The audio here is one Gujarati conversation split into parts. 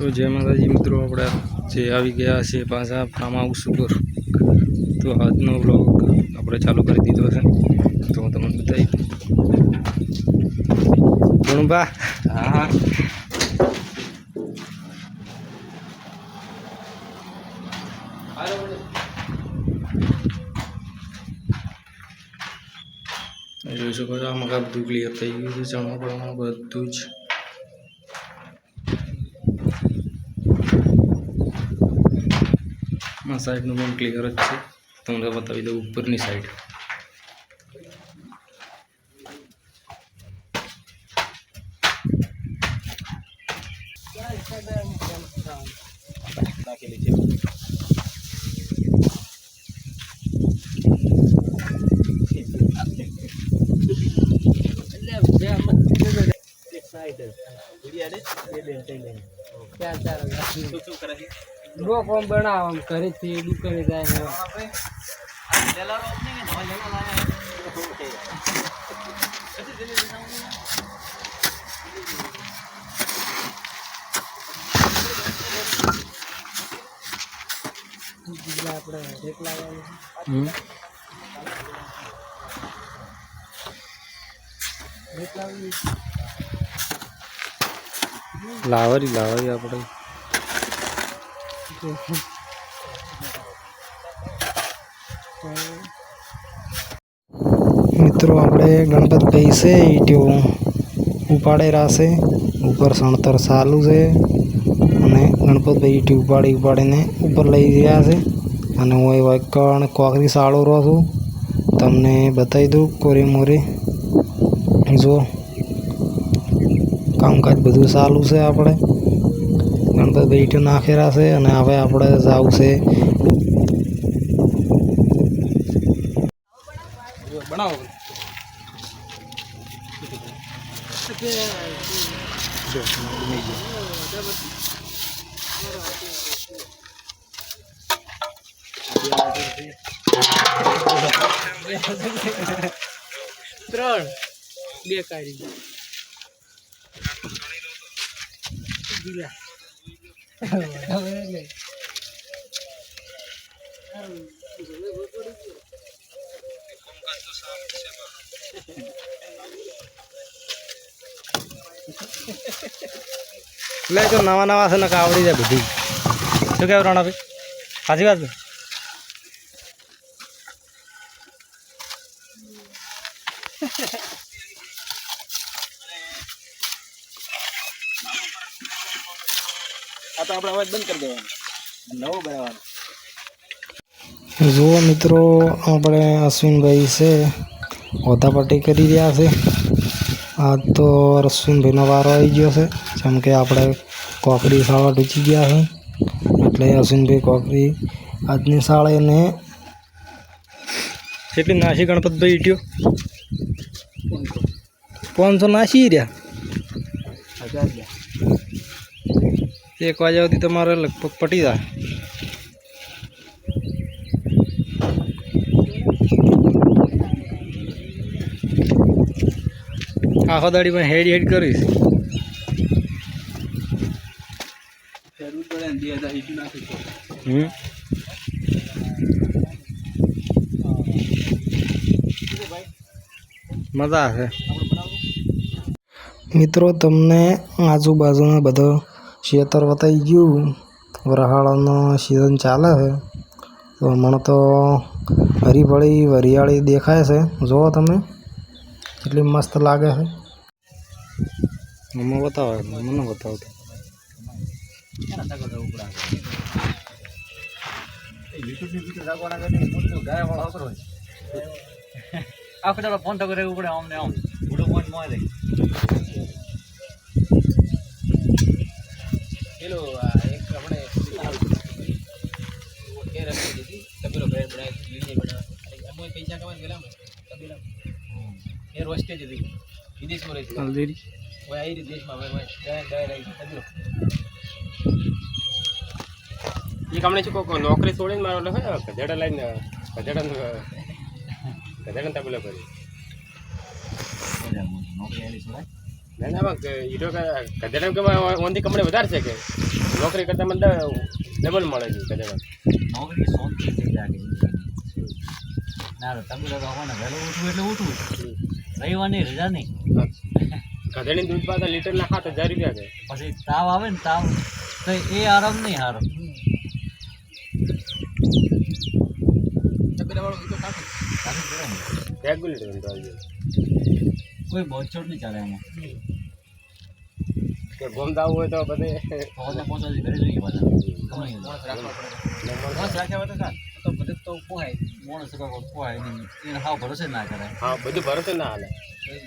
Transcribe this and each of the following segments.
તો જય માતાજી મિત્રો. આપણે જે આવી ગયા છે પાછા ફાર્મ હાઉસ ઉપર. તો આજનો બ્લોગ આપણે ચાલુ કરી દીધો છે. તો હું તમને બતાવી ગુણબા હા. જોઈ શકો છો આમાં બધું ક્લિયર થઈ ગયું છે ચણા પડવામાં બધું જ. આ સાઈડનું પણ ક્લિયર જ છે. તમને બતાવી દઉં ઉપરની સાઈડ કોમ કરી છે થી દુકાને જાય આપણે રેટ લાવવાનું લાવરી લાવરી આપણે. મિત્રો, આપણે ગણપતભાઈ છે ઈટ્યો ઉપાડેલા છે. ઉપર સણતર ચાલુ છે અને ગણપતભાઈ ઈટી ઉપાડી ઉપાડીને ઉપર લઈ ગયા છે. અને હું એ વાકણ કોકરી સાળો રહું છું. તમને બતાવી દઉં કોરી મોરી. જો કામકાજ બધું ચાલુ છે આપણે. ગણપતભાઈ ઈટો નાખેલા છે અને હવે આપણે જવું છે. બનાવો ત્રણ. બે કાઢી. દીલા હવે લે એટલે તો નવા નવા છે ને આવડી જાય બધું. શું કહેવું રાણાભાઈ સાચી વાત તો આપણે અવાજ બંધ કરી દેવાનો. નવો બનાવવાનો. જુઓ મિત્રો આપણે અશ્વિનભાઈ છે ઓધાપટ્ટી કરી રહ્યા છે. આ તો અશ્વિનભાઈનો વારો આવી ગયો છે જેમ કે આપણે કોકરી શાળા ઢૂચી ગયા છે. એટલે અશ્વિનભાઈ કોકરી આજની શાળાને કેટલી નાસી ગણપતભાઈ ઈટ્યો. પાંચસો. નાસી રહ્યા? હજાર એક વાગ્યા સુધી તમારે લગભગ પટી જાય. આખો દાડી પણ હેડ હેડ કરીશ હમ. મજા આવે. મિત્રો તમને આજુબાજુના બધો ખેતર વતાઈ ગયું. વરહાળાનો સિઝન ચાલે છે. તો હમણાં તો હરીભળી વરિયાળી દેખાય છે. જુઓ તમે કેટલી મસ્ત લાગે છે. મમ્મી બતાવે મને બતાવો તો. આખો ફોન તો કરે ઉપડે આમ ને આમ. બુડો ફોનમાં પેલો આ એક આપણે એ રસ્તે દીધી. તબેલો ઘરે બનાવી વીડિયો બનાવે પૈસા કમાઈ ગયેલા તબેલા એ રોસ્ટે જ હતી. વિદેશમાં રહી આવી દેશમાં ડાયર તબેલો. એ કામણે શું કહો નોકરી છોડીને મારો એટલે ગધેડા લઈને ગધેડા ગધેડા તબેલો કરી. નોકરી આવી છે ના ના હીરો કે ગધેડા કે ઓનથી કમણે વધારે છે કે? નોકરી કરતા મને ડબલ મળે છે ગધેડા નોકરી સોનથી થઈ લાગે ના તો તમે લોકો કોને વહેલું ઉઠવું એટલે ઉઠવું. રવિવારની રજા નહીં. ગધેડીનું દૂધ પાછા લીટરના સાત હજાર રૂપિયા છે. પછી તાવ આવે ને તાવ તો એ આરામ નહીં હારો. તો. રેગ્યુલેટર આવી ગયો. કોઈ બોચોડ નહીં ચાલે એમાં કે ગોમતા હોય તો બધે પહોંચા પહોંચાથી ઘરે જોઈએ પાછા. માણસ રાખ્યા હોય તો કાં? તો બધે તો પોહાય. માણસ પોહાય નહીં. એને હાવ ભરોસે ના કરે. હા બધું ભરોસે ના હાલે.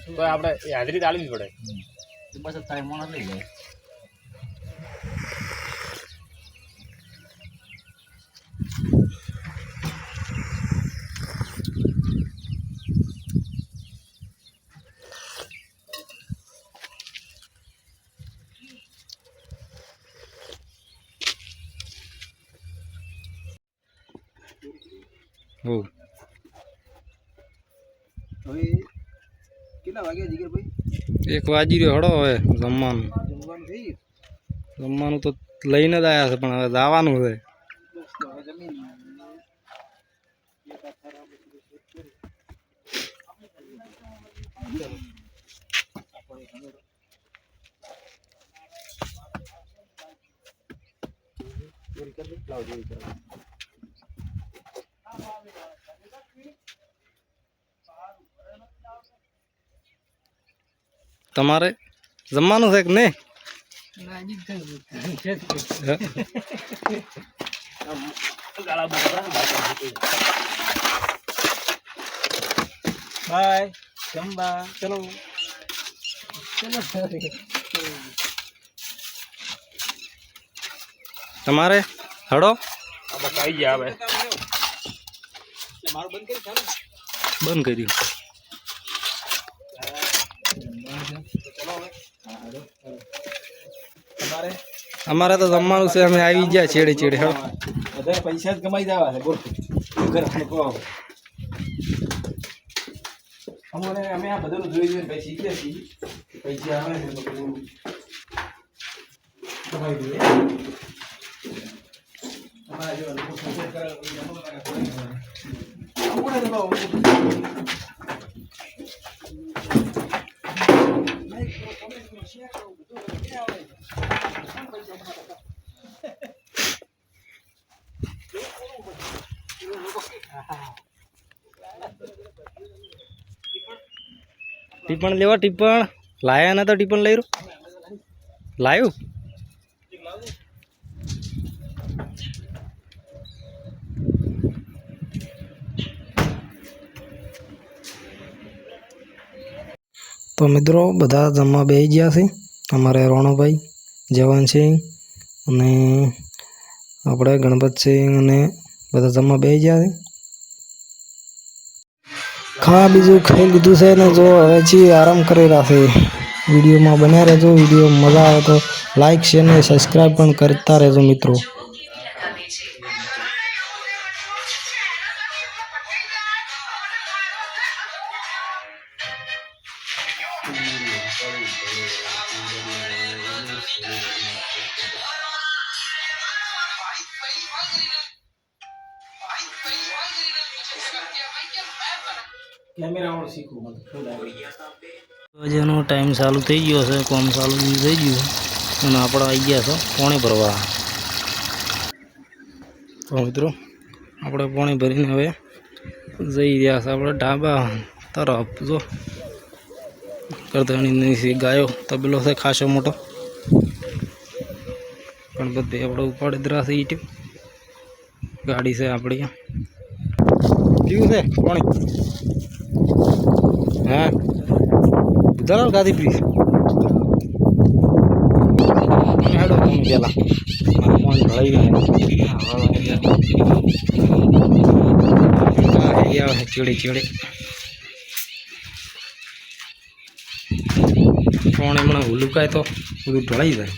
તો આપણે હાજરી જ પડે. બસ તારી માણસ લઈ જાય હો હવે કેટલા વાગ્યા જીગરભાઈ એક વાજી રહ્યો હડો હવે જમવાનું. જમવાનું થઈ જમવાનું તો લઈને જ આવ્યા છે પણ હવે જવાનું છે. કરી તો હવે જમીન તમારે જમવાનું છે કે નહીં? બાય જમવા ચલો. ચલો તમારે હડો આ બસ આવી ગયા હવે. એટલે મારું બંધ કરી ચાલો બંધ કર્યું અમારે તો જમવાનું છે, અમે આવી ગયા છેડે છેડે, હા. બધા પૈસા જ કમાઈ જવા છે કહો. અમને, અમે આ બધું જોઈ જોઈને પછી શીખ્યા છીએ. પૈસા આવે છે કમાઈ દઈએ અમારા જેવા લોકો support કરે તો પછી અમને લાગે કોઈ નહીં હોય. અમને તો બહુ Like કરો, comment કરો, share કરો, બધું કરો. ક્યાં આવે છે? કોણ પૈસા કમાતા હતા? ટીપણ લેવા, ટીપણ લાયા ના તો ટીપણ લઈ રહ્યું? લાયું? તો મિત્રો, બધા જમવા બેસી ગયા છે. અમારે રોણોભાઈ, જવાનસિંહ અને આપણે ગણપતસિંહ અને બધા જમવા બેસી ગયા છે. ખાવા બીજું ખાઈ લીધું છે ને જો હવે આરામ કરી રાખે છે. વિડીયોમાં બન્યા રહેજો, વીડિયો મજા આવે તો લાઇક શેર ને સબસ્ક્રાઈબ પણ કરતા રહેજો મિત્રો. કેમેરાવાળું જેનો ટાઈમ ચાલુ થઈ ગયો છે, કોમ ચાલુ થઈ ગયું અને આપણે આવી ગયા છો, પોણી ભરવા. તો મિત્રો, આપણે પોણી ભરીને હવે જઈ રહ્યા છે, આપણે ઢાબા તરફ. જો કરતાની ગાયો તબેલો છે, ખાસો મોટો. પણ બધે આપણે ઉપાડી દરા છે ઈટ્યું ગાડી છે આપણી. કેવું છે, પાણી? હા ઉધારો ગાદી પ્લીઝ હેડો તમે પેલા. મારું ફોન ભળાઈ ગયો. ચીડી ચીડી. ફોન હમણાં ઢળાઈ જાય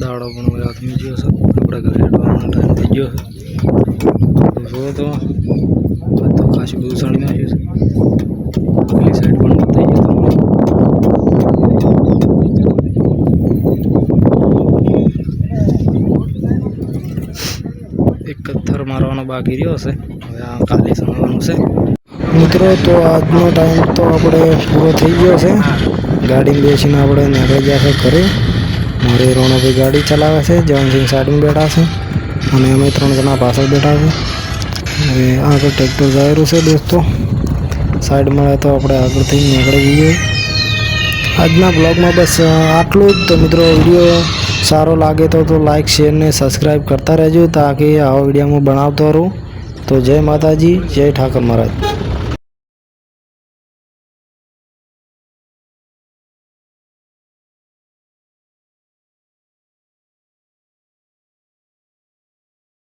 દાડો પણ ગયો છે. આપણે ઘરે હેડવાનો ટાઈમ થઈ ગયો છે. તો જુઓ બધું નાખ્યું છે. પેલી સાઈડ પણ બતાવી ગયો એક જ મારવાનો બાકી રહ્યો હશે. હવે આ કાલે સમજવાનું છે. મિત્રો તો આજનો ટાઈમ તો આપણે પૂરો થઈ ગયો છે. ગાડી બેસીને આપણે નીકળી ગયા છે ઘરે. મારે રોણભાઈ ગાડી ચલાવે છે જવાનસિંહ સાઈડમાં બેઠા છે અને અમે ત્રણ જણા પાછળ બેઠા છે. હવે આગળ ટ્રેક્ટર જાયેલું છે દોસ્તો. સાઈડ મળે તો આપણે આગળથી નીકળી જઈએ. આજના બ્લોગમાં બસ આટલું જ. તો મિત્રો, વીડિયો સારો લાગે તો તો લાઈક, શેર ને સબસ્ક્રાઈબ કરતા રહેજો તાકી આવા વીડિયો હું બનાવતો રહું. તો જય માતાજી, જય ઠાકર મહારાજ.